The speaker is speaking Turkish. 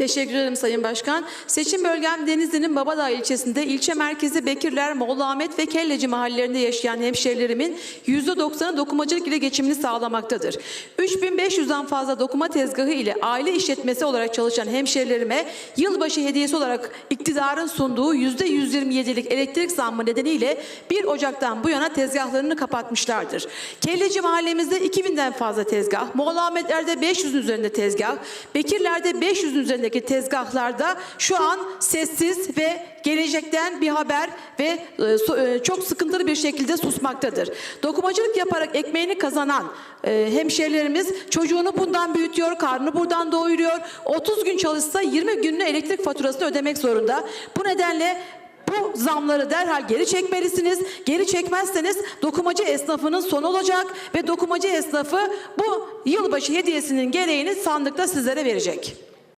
Teşekkür ederim Sayın Başkan. Seçim bölgem Denizli'nin Babadağ ilçesinde ilçe merkezi Bekirler, Mollaahmet ve Kelleci mahallelerinde yaşayan hemşerilerimin %90'ı dokumacılık ile geçimini sağlamaktadır. 3500'den fazla dokuma tezgahı ile aile işletmesi olarak çalışan hemşerilerime yılbaşı hediyesi olarak iktidarın sunduğu %127'lik elektrik zammı nedeniyle 1 Ocak'tan bu yana tezgahlarını kapatmışlardır. Kelleci mahallemizde 2000'den fazla tezgah, Mollaahmetler'de 500'ün üzerinde tezgah, Bekirler'de 500'ün üzerindeki tezgahlarda şu an sessiz ve gelecekten bir haber ve e, e, çok sıkıntılı bir şekilde susmaktadır. Dokumacılık yaparak ekmeğini kazanan e, hemşerilerimiz çocuğunu bundan büyütüyor, karnını buradan doyuruyor. 30 gün çalışsa 20 günlük elektrik faturasını ödemek zorunda. Bu nedenle bu zamları derhal geri çekmelisiniz. Geri çekmezseniz dokumacı esnafının sonu olacak ve dokumacı esnafı bu yılbaşı hediyesinin gereğini sandıkta sizlere verecek.